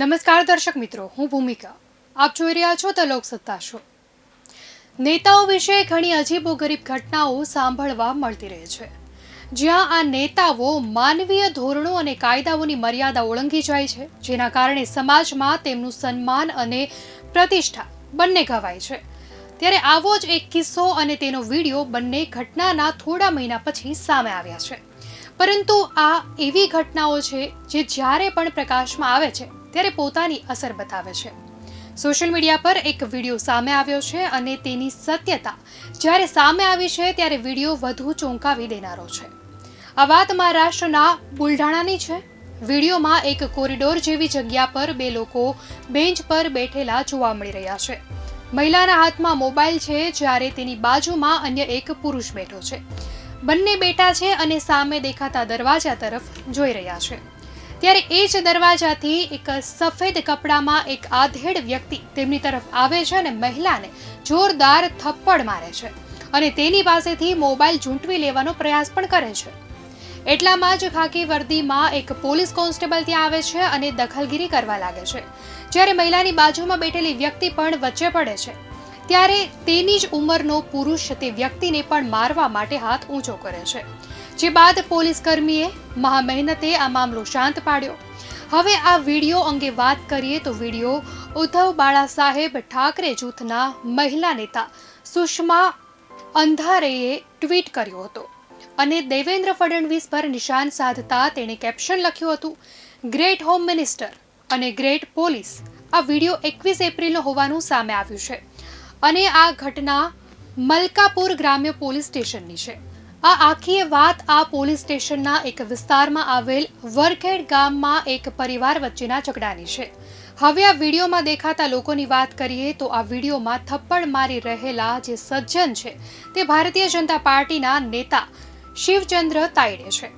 નમસ્કાર દર્શક મિત્રો, હું ભૂમિકા. આપ જોઈ રહ્યા છો ધ લોકસત્તા શો. નેતાઓ વિશે ઘણી અજીબોગરીબ ઘટનાઓ સાંભળવા મળતી રહે છે. જ્યાં આ નેતાઓ માનવીય ધોરણો અને કાયદાઓની મર્યાદા ઓળંગી જાય છે, જેના કારણે સમાજમાં તેમનું સન્માન અને પ્રતિષ્ઠા બંને ઘવાય છે. ત્યારે આવો જ એક કિસ્સો અને તેનો વીડિયો બંને ઘટનાના થોડા મહિના પછી સામે આવ્યા છે. પરંતુ આ એવી ઘટનાઓ છે, જે જ્યારે પણ પ્રકાશમાં આવે છે ત્યારે પોતાની અસર બતાવે છે. સોશિયલ મીડિયા પર એક વીડિયો સામે આવ્યો છે અને તેની સત્યતા જ્યારે સામે આવી છે ત્યારે વીડિયો વધુ ચોંકાવી દેનારો છે. આ વાત મહારાષ્ટ્રના બુલઢાણાની છે. વિડીયોમાં એક કોરિડોર જેવી જગ્યા પર બે લોકો બેન્ચ પર બેઠેલા જોવા મળી રહ્યા છે. મહિલાના હાથમાં મોબાઈલ છે જ્યારે તેની બાજુમાં અન્ય એક પુરુષ બેઠો છે. બંને બેઠા છે અને સામે દેખાતા દરવાજા તરફ જોઈ રહ્યા છે. ત્યારે એ જ દરવાજાથી એક સફેદ કપડામાં એક આધેડ વ્યક્તિ તેમની તરફ આવે છે અને મહિલાને જોરદાર થપ્પડ મારે છે અને તેની પાસેથી મોબાઈલ ઝૂંટવી લેવાનો પ્રયાસ પણ કરે છે. એટલામાં જ ખાકી વર્દીમાં એક પોલીસ કોન્સ્ટેબલ ત્યાં આવે છે અને દખલગીરી કરવા લાગે છે. જ્યારે મહિલાની બાજુમાં બેઠેલી વ્યક્તિ પણ વચ્ચે પડે છે. ત્યારે તેની જ ઉંમરનો પુરુષ તે વ્યક્તિને પણ મારવા માટે હાથ ઊંચો કરે છે. જે બાદ પોલીસ કર્મીએ મહા મહેનતે આ મામલો શાંત પાડ્યો. હવે આ વીડિયો અંગે વાત કરીએ તો વીડિયો ઉદ્ધવ બાળા સાહેબ ઠાકરે જૂથના મહિલા નેતા સુષ્મા અંધારેએ ટ્વીટ કર્યો હતો અને દેવેન્દ્ર ફડણવીસ પર નિશાન સાધતા તેણે કેપ્શન લખ્યું હતું, ગ્રેટ હોમ મિનિસ્ટર અને ગ્રેટ પોલીસ. આ વીડિયો એકવીસ એપ્રિલનો હોવાનું સામે આવ્યું છે અને આ ઘટના મલકાપુર ગ્રામ્ય પોલીસ સ્ટેશનની છે. આ આખી વાત આ પોલીસ સ્ટેશનના એક વિસ્તારમાં આવેલ વરખેડ ગામમાં એક પરિવાર વચ્ચેના ઝઘડાની છે. હવે આ વિડીયોમાં દેખાતા લોકોની વાત કરીએ તો આ વિડીયોમાં થપ્પડ મારી રહેલા જે સજ્જન છે તે ભારતીય જનતા પાર્ટીના નેતા શિવચંદ્ર તાયડે છે.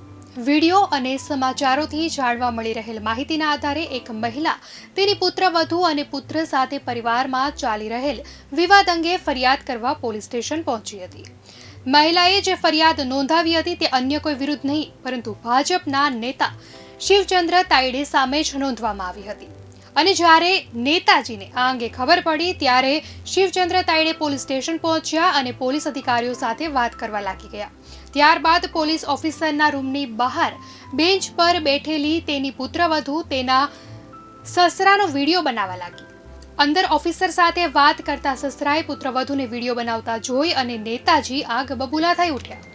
વીડિયો અને સમાચારોથી જાણવા મળી રહેલ માહિતીના આધારે એક મહિલા તેની પુત્રવધુ અને પુત્ર સાથે પરિવારમાં ચાલી રહેલ વિવાદ અંગે ફરિયાદ કરવા પોલીસ સ્ટેશન પહોંચી હતી. મહિલાએ જે ફરિયાદ નોંધાવી હતી તે અન્ય કોઈ વિરુદ્ધ નહીં, પરંતુ ભાજપના નેતા શિવચંદ્ર તાયડે સામે જ નોંધવામાં આવી હતી. અને જ્યારે નેતાજીને આ અંગે ખબર પડી, ત્યારે શિવચંદ્ર તાયડે પોલીસ સ્ટેશન પહોંચ્યા અને પોલીસ અધિકારીઓ સાથે વાત કરવા લાગી ગયા. ત્યારબાદ પોલીસ ઓફિસરના રૂમની બહાર બેન્ચ પર બેઠેલી તેની પુત્રવધુ તેના સસરાનો વીડિયો બનાવવા લાગી. અંદર ઓફિસર સાથે વાત કરતા સસરાએ પુત્રવધુને વીડિયો બનાવતા જોઈ અને નેતાજી આગ બબૂલા થઈ ઉઠ્યા.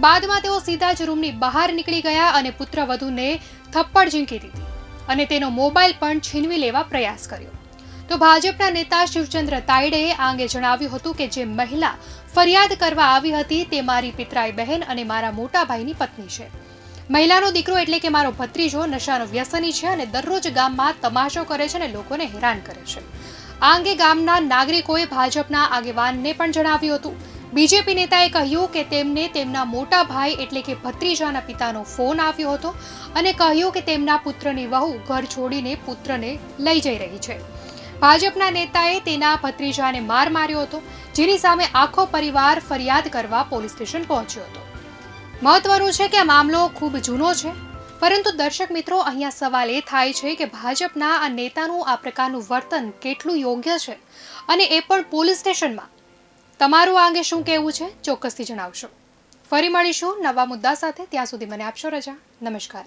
બાદમાં તેઓ સીધા જ રૂમની બહાર નીકળી ગયા અને પુત્રવધુને થપ્પડ ઝીંકી દીધી અને તેનો મોબાઈલ પણ છીનવી લેવા પ્રયાસ કર્યો. તો ભાજપના નેતા શિવચંદ્ર તાયડેએ આ અંગે જણાવ્યું હતું કે જે મહિલા ફરિયાદ કરવા આવી હતી તે મારી પિતરાઈ બહેન અને મારા મોટા ભાઈની પત્ની છે. મહિલાનો દીકરો એટલે કે મારો ભત્રીજો નશાનો વ્યસની છે અને દરરોજ ગામમાં તમાશો કરે છે અને લોકોને હેરાન કરે છે. આ અંગે ગામના નાગરિકોએ ભાજપના આગેવાનને પણ જણાવ્યું હતું. બીજેપી નેતાએ કહ્યું કે તેમને તેમના મોટા ભાઈ એટલે કે ભત્રીજાના પિતાનો ફોન આવ્યો હતો અને કહ્યું કે તેમના પુત્રની વહુ ઘર છોડીને પુત્રને લઈ જઈ રહી છે. ભાજપના નેતાએ તેના ભત્રીજાને માર માર્યો હતો, જેની સામે આખો પરિવાર ફરિયાદ કરવા પોલીસ સ્ટેશન પહોંચ્યો હતો. મહત્વનું છે કે આ મામલો ખૂબ જૂનો છે. પરંતુ દર્શક મિત્રો, અહીંયા સવાલ એ થાય છે કે ભાજપના આ નેતાનું આ પ્રકારનું વર્તન કેટલું યોગ્ય છે અને એ પણ પોલીસ સ્ટેશનમાં. તમારું આ અંગે શું કહેવું છે? ચોક્કસથી જણાવશો. ફરી મળીશું નવા મુદ્દા સાથે. ત્યાં સુધી મને આપશો રજા. નમસ્કાર.